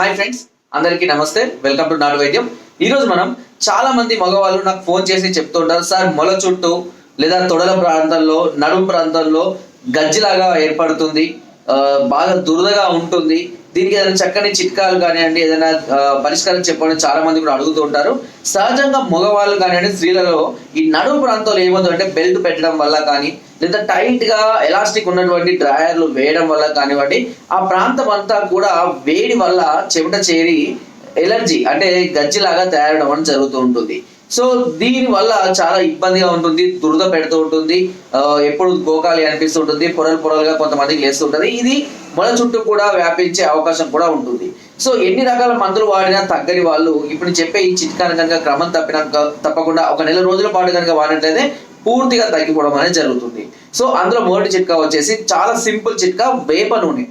Hi friends అందరికీ నమస్తే. Welcome to నాటు వైద్యం ఈ రోజు మనం చాలా మంది మగవాళ్ళు నాకు ఫోన్ చేసి చెప్తుంటారు సార్ మొల చుట్టూ లేదా తొడల ప్రాంతంలో నడుము ప్రాంతంలో గజ్జిలాగా ఏర్పడుతుంది. బాగా దురదగా ఉంటుంది. దీనికి ఏదైనా చక్కని చిట్కాలు కానివ్వండి ఏదైనా పరిష్కారం చెప్పండి చాలా మంది కూడా అడుగుతూ ఉంటారు. సహజంగా మగవాళ్ళు కానివ్వండి స్త్రీలలో ఈ నడుము ప్రాంతంలో ఏమవుతుందంటే బెల్ట్ పెట్టడం వల్ల కానీ లేదా టైట్గా ఎలాస్టిక్ ఉన్నటువంటి డ్రాయర్లు వేయడం వల్ల కానివ్వండి ఆ ప్రాంతం అంతా కూడా వేడి వల్ల చెమట చేరి ఎలర్జీ అంటే గజ్జిలాగా తయారవడం అని జరుగుతూ ఉంటుంది. సో దీని వల్ల చాలా ఇబ్బందిగా ఉంటుంది దురద పెడుతూ ఉంటుంది ఎప్పుడు గోకాలి అనిపిస్తుంటుంది పొరలు పొరలుగా కొంతమందికి లేస్తుంటుంది ఇది మొల చుట్టూ కూడా వ్యాపించే అవకాశం కూడా ఉంటుంది. సో ఎన్ని రకాల మందులు వాడినా తగ్గని వాళ్ళు ఇప్పుడు చెప్పే ఈ చిట్కాను కనుక క్రమం తప్పిన తప్పకుండా ఒక నెల రోజుల పాటు కనుక వాడినట్లయితే పూర్తిగా తగ్గిపోవడం అనేది జరుగుతుంది. సో అందులో మొదటి చిట్కా వచ్చేసి చాలా సింపుల్ చిట్కా వేప నూనె.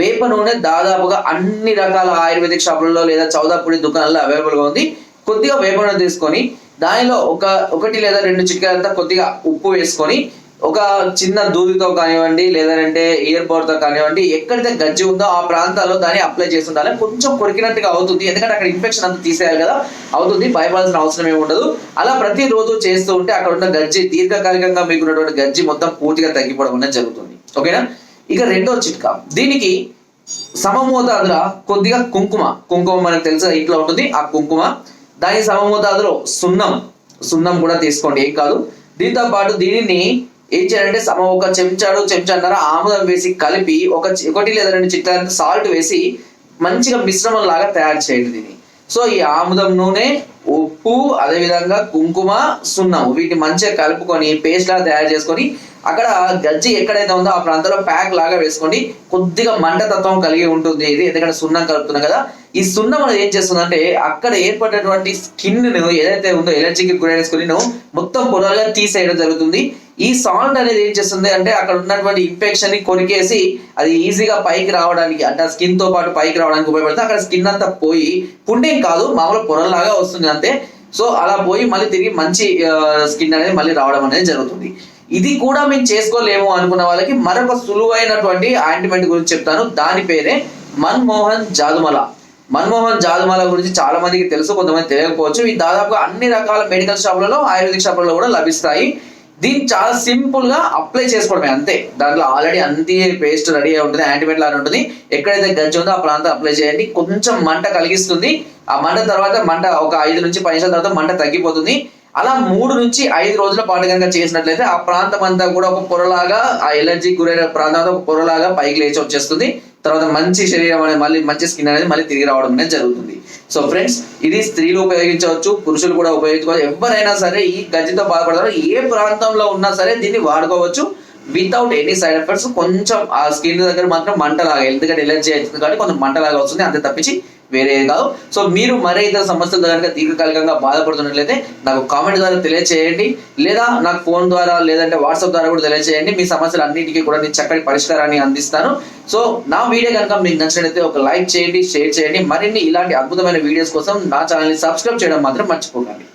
వేప నూనె దాదాపుగా అన్ని రకాల ఆయుర్వేదిక్ షాపులలో లేదా చౌదాపుడి దుకాణాల్లో అవైలబుల్గా ఉంది. కొద్దిగా వేప నూనె తీసుకొని దానిలో ఒక ఒకటి లేదా రెండు చిట్కాలంతా కొద్దిగా ఉప్పు వేసుకొని ఒక చిన్న దూదితో కానివ్వండి లేదంటే ఇయర్ బోర్డ్ కానివ్వండి ఎక్కడైతే గజ్జి ఉందో ఆ ప్రాంతాల్లో దాన్ని అప్లై చేసి ఉండాలి కొంచెం కొరికినట్టుగా అవుతుంది ఎందుకంటే అక్కడ ఇన్ఫెక్షన్ అంతా తీసేయాలి కదా అవుతుంది భయపడాల్సిన అవసరం ఏమి ఉండదు. అలా ప్రతిరోజు చేస్తూ ఉంటే అక్కడ ఉన్న గజ్జి దీర్ఘకాలికంగా మీకు ఉన్నటువంటి గజ్జి మొత్తం పూర్తిగా తగ్గిపోవడం అనేది జరుగుతుంది. ఓకేనా? ఇక రెండో చిట్కా. దీనికి సమమోతాదుల కొద్దిగా కుంకుమ కుంకుమ మనకు తెలుసు ఇంట్లో ఉంటుంది ఆ కుంకుమ. దాని సమమోతాదులో సున్నం. సున్నం కూడా తీసుకోండి ఏం కాదు. దీంతో పాటు దీనిని ఏం చేయాలంటే సమ ఒక చెంచాడు చెంచాన్నర ఆముదం వేసి కలిపి ఒక ఒకటి లేదా రెండు చిట్టాలంత సాల్ట్ వేసి మంచిగా మిశ్రమం లాగా తయారు చేయండి దీన్ని. సో ఈ ఆముదం నూనె ఉప్పు అదేవిధంగా కుంకుమ సున్నం. వీటిని మంచిగా కలుపుకొని పేస్ట్ లాగా తయారు చేసుకొని అక్కడ గజ్జి ఎక్కడైతే ఉందో ఆ ప్రాంతంలో ప్యాక్ లాగా వేసుకోండి. కొద్దిగా మంట తత్వం కలిగి ఉంటుంది. ఇది ఎందుకంటే సున్నం కలుపుతున్నాం కదా. ఈ సున్నం అనేది ఏం చేస్తుందంటే అక్కడ ఏర్పడినటువంటి స్కిన్ ఏదైతే ఉందో ఎలర్జీకి గురైన స్కిన్ మొత్తం పొలాలుగా తీసేయడం జరుగుతుంది. ఈ సాల్ట్ అనేది ఏం చేస్తుంది అంటే అక్కడ ఉన్నటువంటి ఇన్ఫెక్షన్ని కొరికేసి అది ఈజీగా పైకి రావడానికి అంటే స్కిన్తో పాటు పైకి రావడానికి ఉపయోగపడుతుంది. అక్కడ స్కిన్ అంతా పోయి పుండేం కాదు మామూలు పొరలాగా వస్తుంది అంతే సో అలా పోయి మళ్ళీ తిరిగి మంచి స్కిన్ అనేది మళ్ళీ రావడం అనేది జరుగుతుంది. ఇది కూడా మేము చేసుకోలేము అనుకున్న వాళ్ళకి మరొక సులువైనటువంటి ఆయింట్మెంట్ గురించి చెప్తాను. దాని పేరే మన్మోహన్ జాదుమల మన్మోహన్ జాదుమల గురించి చాలా మందికి తెలుసు కొంతమంది తెలియకపోవచ్చు. ఇది దాదాపుగా అన్ని రకాల మెడికల్ షాపులలో ఆయుర్వేదిక్ షాపులలో కూడా లభిస్తాయి. దీన్ని చాలా సింపుల్గా అప్లై చేసుకోవడమే అంతే. దాంట్లో ఆల్రెడీ అంతే పేస్ట్ రెడీ అయి ఉంటుంది యాంటీబెట్ లాగా ఉంటుంది. ఎక్కడైతే గజ్జి ఉందో ఆ ప్రాంతం అప్లై చేయండి. కొంచెం మంట కలిగిస్తుంది. ఆ మంట తర్వాత మంట ఒక ఐదు నుంచి పది నిమిషాల తర్వాత మంట తగ్గిపోతుంది. అలా మూడు నుంచి ఐదు రోజుల పాటు కనుక చేసినట్లయితే ఆ ప్రాంతం అంతా కూడా ఒక పొరలాగా ఆ ఎలర్జీ గురైన ప్రాంతం అంతా ఒక పొరలాగా పైకి లేచి వచ్చేస్తుంది. తర్వాత మంచి శరీరం అనేది మళ్ళీ మంచి స్కిన్ అనేది మళ్ళీ తిరిగి రావడం అనేది జరుగుతుంది. సో ఫ్రెండ్స్ ఇది స్త్రీలు ఉపయోగించవచ్చు పురుషులు కూడా ఉపయోగించుకోవచ్చు. ఎవరైనా సరే ఈ గజ్జితో బాధపడతారో ఏ ప్రాంతంలో ఉన్నా సరే దీన్ని వాడుకోవచ్చు. వితౌట్ ఎనీ సైడ్ ఎఫెక్ట్స్ కొంచెం ఆ స్కిన్ దగ్గర మాత్రం మంటలాగా ఎందుకంటే ఎలర్జీ అవుతుంది కాబట్టి కొంచెం మంటలాగా వస్తుంది అంతే తప్పించి వేరే కాదు. సో మీరు మరే ఇతర సమస్యలతో కనుక దీర్ఘకాలికంగా బాధపడుతున్నట్లయితే నాకు కామెంట్ ద్వారా తెలియచేయండి. లేదా నాకు ఫోన్ ద్వారా లేదంటే వాట్సాప్ ద్వారా కూడా తెలియచేయండి. మీ సమస్యలు అన్నింటికీ కూడా నేను చక్కటి పరిష్కారాన్ని అందిస్తాను. సో నా వీడియో కనుక మీకు నచ్చినట్లయితే ఒక లైక్ చేయండి షేర్ చేయండి. మరిన్ని ఇలాంటి అద్భుతమైన వీడియోస్ కోసం నా ఛానల్ని సబ్స్క్రైబ్ చేయడం మాత్రం మర్చిపోకండి.